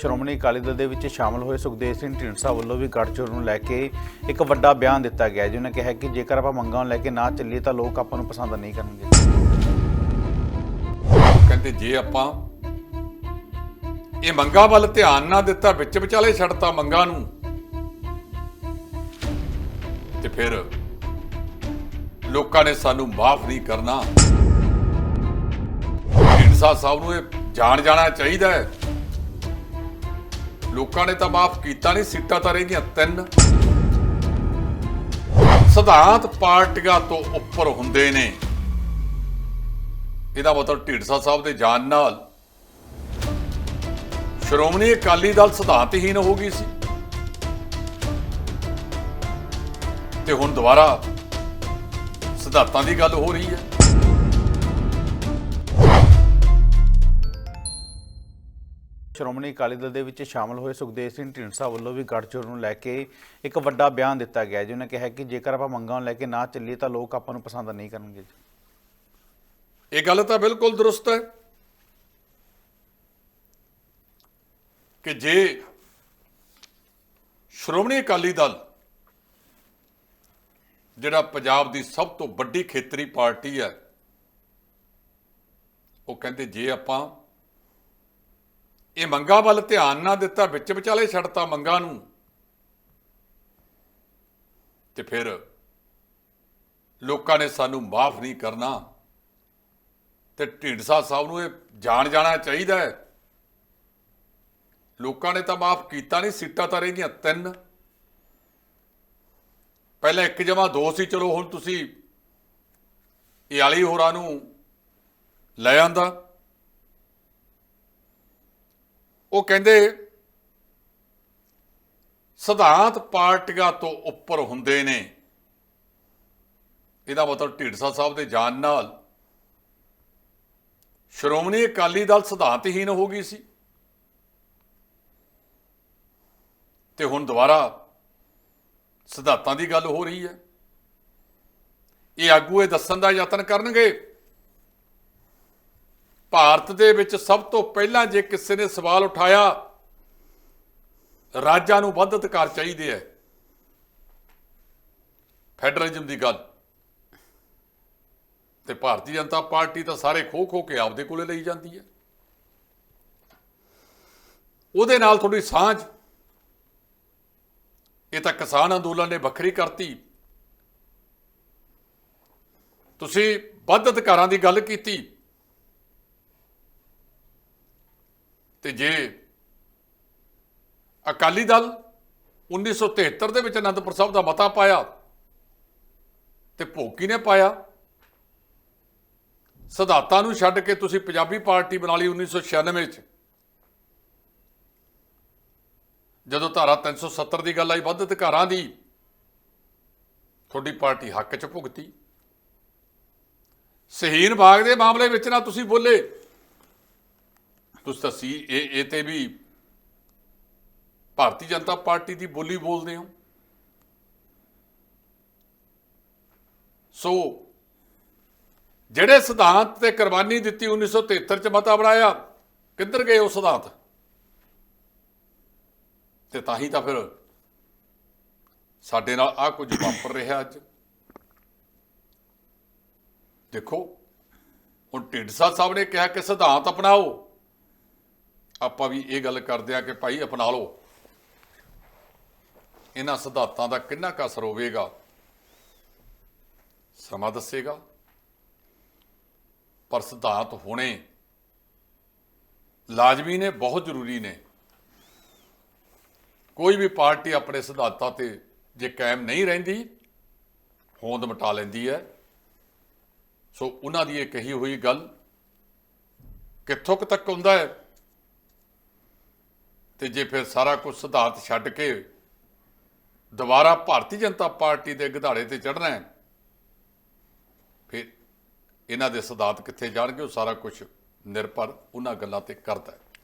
ਸ਼੍ਰੋਮਣੀ ਅਕਾਲੀ ਦਲ ਦੇ ਵਿੱਚ ਸ਼ਾਮਲ ਹੋਏ ਸੁਖਦੇਵ ਸਿੰਘ ਢੀਂਡਸਾ ਵੱਲੋਂ ਵੀ ਗੱਠਜੋੜ ਨੂੰ ਲੈ ਕੇ ਇੱਕ ਵੱਡਾ ਬਿਆਨ ਦਿੱਤਾ ਗਿਆ ਜਿਨ੍ਹਾਂ ਕਿਹਾ ਕਿ ਜੇਕਰ ਆਪਾਂ ਮੰਗਾਂ ਨੂੰ ਲੈ ਕੇ ਨਾ ਚੱਲੀਏ ਤਾਂ ਲੋਕ ਆਪਾਂ ਨੂੰ ਪਸੰਦ ਨਹੀਂ ਕਰਨਗੇ। ਕਹਿੰਦੇ ਜੇ ਆਪਾਂ ਇਹ ਮੰਗਾਂ ਵੱਲ ਧਿਆਨ ਨਾ ਦਿੱਤਾ, ਵਿੱਚ ਵਿਚਾਲੇ ਛੱਡਤਾ ਮੰਗਾਂ ਨੂੰ, ਤੇ ਫਿਰ ਲੋਕਾਂ ਨੇ ਸਾਨੂੰ ਮਾਫ ਨਹੀਂ ਕਰਨਾ। ਢੀਂਡਸਾ ਸਾਹਿਬ ਨੂੰ ਇਹ ਜਾਣ ਜਾਣਾ ਚਾਹੀਦਾ ਹੈ। ਲੋਕਾਂ ਨੇ ਤਾਂ ਮਾਫ ਕੀਤਾ ਨਹੀਂ, ਸੀਟਾਂ ਤਾਂ ਰਹਿ ਗਈਆਂ ਤਿੰਨ। ਸਿਧਾਂਤ ਪਾਰਟੀਆਂ ਤੋਂ ਉੱਪਰ ਹੁੰਦੇ ਨੇ। ਇਹਦਾ ਮਤਲਬ ਢੀਂਡਸਾ ਸਾਹਿਬ ਦੇ ਜਾਣ ਨਾਲ। ਸ਼੍ਰੋਮਣੀ ਅਕਾਲੀ ਦਲ ਸਿਧਾਂਤਹੀਨ ਹੋ ਗਈ ਸੀ। ਤੇ ਹੁਣ ਦੁਬਾਰਾ ਸਿਧਾਂਤਾਂ ਦੀ ਗੱਲ ਹੋ ਰਹੀ ਹੈ। ਸ਼੍ਰੋਮਣੀ ਅਕਾਲੀ ਦਲ ਦੇ ਵਿੱਚ ਸ਼ਾਮਲ ਹੋਏ ਸੁਖਦੇਵ ਸਿੰਘ ਢੀਂਡਸਾ ਵੱਲੋਂ ਵੀ ਗੱਠਜੋੜ ਨੂੰ ਲੈ ਕੇ ਇੱਕ ਵੱਡਾ ਬਿਆਨ ਦਿੱਤਾ ਗਿਆ ਜਿਨ੍ਹਾਂ ਕਿਹਾ ਕਿ ਜੇਕਰ ਆਪਾਂ ਮੰਗਾਂ ਨੂੰ ਲੈ ਕੇ ਨਾ ਚੱਲੀਏ ਤਾਂ ਲੋਕ ਆਪਾਂ ਨੂੰ ਪਸੰਦ ਨਹੀਂ ਕਰਨਗੇ। ਇਹ ਗੱਲ ਤਾਂ ਬਿਲਕੁਲ ਦਰੁਸਤ ਹੈ ਕਿ ਜੇ ਸ਼੍ਰੋਮਣੀ ਅਕਾਲੀ ਦਲ, ਜਿਹੜਾ ਪੰਜਾਬ ਦੀ ਸਭ ਤੋਂ ਵੱਡੀ ਖੇਤਰੀ ਪਾਰਟੀ ਹੈ, ਉਹ ਕਹਿੰਦੇ ਜੇ ਆਪਾਂ ਇਹ ਮੰਗਾਂ ਵੱਲ ਧਿਆਨ ਨਾ ਦਿੱਤਾ, ਵਿੱਚ ਵਿਚਾਲੇ ਛੱਡਤਾ ਮੰਗਾਂ ਨੂੰ। ਤੇ ਫਿਰ ਲੋਕਾਂ ਨੇ ਸਾਨੂੰ ਮਾਫ ਨਹੀਂ ਕਰਨਾ। ਤੇ ਢੀਂਡਸਾ ਸਾਹਿਬ ਨੂੰ ਇਹ ਜਾਣ ਜਾਣਾ ਚਾਹੀਦਾ ਹੈ। ਲੋਕਾਂ ਨੇ ਤਾਂ ਮਾਫ ਕੀਤਾ ਨਹੀਂ, ਸੀਟਾਂ ਤਾਂ ਰਹਿ ਗਈਆਂ ਤਿੰਨ। ਪਹਿਲਾਂ ਇੱਕ ਜਮਾ ਦੋ ਸੀ, ਚਲੋ ਹੁਣ ਤੁਸੀਂ ਇਹ ਵਾਲੀ ਹੋਰਾਂ ਨੂੰ ਲੈ ਆਂਦਾ। ਉਹ ਕਹਿੰਦੇ, ਸਿਧਾਂਤ ਪਾਰਟੀਆਂ ਤੋਂ ਉੱਪਰ ਹੁੰਦੇ ਨੇ। ਇਹਦਾ ਮਤਲਬ ਢੀਂਡਸਾ ਸਾਹਿਬ ਦੇ ਜਾਣ ਨਾਲ ਸ਼੍ਰੋਮਣੀ ਅਕਾਲੀ ਦਲ ਸਿਧਾਂਤਹੀਨ ਹੋ ਗਈ ਸੀ। ਤੇ ਹੁਣ ਦੁਬਾਰਾ ਸਿਧਾਂਤਾਂ ਦੀ ਗੱਲ ਹੋ ਰਹੀ ਹੈ। ਇਹ ਆਗੂ ਇਹ ਦੱਸਣ ਦਾ ਯਤਨ ਕਰਨਗੇ। ਭਾਰਤ ਦੇ ਵਿੱਚ ਸਭ ਤੋਂ ਪਹਿਲਾਂ ਜੇ ਕਿਸੇ ਨੇ ਸਵਾਲ ਉਠਾਇਆ, ਰਾਜਾਂ ਨੂੰ ਵੱਧ ਅਧਿਕਾਰ ਚਾਹੀਦੇ ਹੈ ਫੈਡਰਲਿਜ਼ਮ ਦੀ ਗੱਲ। ਤੇ ਭਾਰਤੀ ਜਨਤਾ ਪਾਰਟੀ ਤਾਂ ਸਾਰੇ ਖੋ ਖੋ ਕੇ ਆਪਦੇ ਕੋਲੇ ਲਈ ਜਾਂਦੀ ਹੈ ਉਹਦੇ ਨਾਲ ਥੋੜੀ ਸਾਂਝ। ਇਹ ਤਾਂ ਕਿਸਾਨ ਅੰਦੋਲਨ ਨੇ ਵੱਖਰੀ ਕਰਤੀ। ਤੁਸੀਂ ਵੱਧ ਅਧਿਕਾਰਾਂ ਦੀ ਗੱਲ ਕੀਤੀ। ਤੇ ਜੇ ਅਕਾਲੀ ਦਲ 1973 ਦੇ ਵਿੱਚ ਅਨੰਦਪੁਰ ਸਾਹਿਬ ਦਾ ਮਤਾ ਪਾਇਆ ਤੇ ਭੋਗੀ ਨੇ ਪਾਇਆ ਸਿਧਾਂਤਾਂ ਨੂੰ ਛੱਡ ਕੇ ਤੁਸੀਂ ਪੰਜਾਬੀ ਪਾਰਟੀ ਬਣਾ ਲਈ 1996 ਵਿੱਚ ਜਦੋਂ ਧਾਰਾ 370 ਦੀ ਗੱਲ ਆਈ, ਵੱਧ ਅਧਿਕਾਰਾਂ ਦੀ, ਤੁਹਾਡੀ ਪਾਰਟੀ ਹੱਕ 'ਚ ਭੁਗਤੀ। ਸ਼ਹੀਨ ਬਾਗ ਦੇ ਮਾਮਲੇ ਵਿੱਚ ਨਾ ਤੁਸੀਂ ਬੋਲੇ। ਤੁਸੀਂ ਤਾਂ ਸੀ, ਇਹ ਇਹ ਤੇ ਵੀ ਭਾਰਤੀ ਜਨਤਾ ਪਾਰਟੀ ਦੀ ਬੋਲੀ ਬੋਲਦੇ ਹੋ। ਸੋ ਜਿਹੜੇ ਸਿਧਾਂਤ ਤੇ ਕੁਰਬਾਨੀ ਦਿੱਤੀ 1973 ਚ ਮਤਾ ਬਣਾਇਆ, ਕਿੱਧਰ ਗਏ ਉਹ ਸਿਧਾਂਤ? ਤੇ ਤਾਂ ਹੀ ਤਾਂ ਫਿਰ ਸਾਡੇ ਨਾਲ ਆ ਕੁਝ ਵਾਪਰ ਰਿਹਾ ਅੱਜ। ਦੇਖੋ, ਹੁਣ ਢੀਂਡਸਾ ਸਾਹਿਬ ਨੇ ਕਿਹਾ ਕਿ ਸਿਧਾਂਤ ਅਪਣਾਓ। ਆਪਾਂ ਵੀ ਇਹ ਗੱਲ ਕਰਦੇ ਆ ਕਿ ਭਾਈ ਅਪਣਾ ਲਓ। ਇਹਨਾਂ ਸਿਧਾਂਤਾਂ ਦਾ ਕਿੰਨਾ ਕੁ ਅਸਰ ਹੋਵੇਗਾ? ਸਮਾਂ ਦੱਸੇਗਾ। ਪਰ ਸਿਧਾਂਤ ਹੋਣੇ ਲਾਜ਼ਮੀ ਨੇ, ਬਹੁਤ ਜ਼ਰੂਰੀ ਨੇ। ਕੋਈ ਵੀ ਪਾਰਟੀ ਆਪਣੇ ਸਿਧਾਂਤਾਂ ਤੇ ਜੇ ਕਾਇਮ ਨਹੀਂ ਰਹਿੰਦੀ, ਹੋਂਦ ਮਟਾ ਲੈਂਦੀ ਹੈ। ਸੋ ਉਹਨਾਂ ਦੀ ਇਹ ਕਹੀ ਹੋਈ ਗੱਲ ਕਿੱਥੋਂ ਕੁ ਤੱਕ ਹੁੰਦਾ ਹੈ? ਤੇ ਜੇ ਫਿਰ ਸਾਰਾ ਕੁਝ ਸਿਧਾਂਤ ਛੱਡ ਕੇ ਦੁਬਾਰਾ ਭਾਰਤੀ ਜਨਤਾ ਪਾਰਟੀ ਦੇ ਗਧਾੜੇ ਤੇ ਚੜਨਾ ਹੈ, ਫਿਰ ਇਹਨਾਂ ਦੇ ਸਿਧਾਂਤ ਕਿੱਥੇ ਜਾਣਗੇ, ਉਹ ਸਾਰਾ ਕੁਝ ਨਿਰਭਰ ਉਹਨਾਂ ਗੱਲਾਂ ਤੇ ਕਰਦਾ ਹੈ।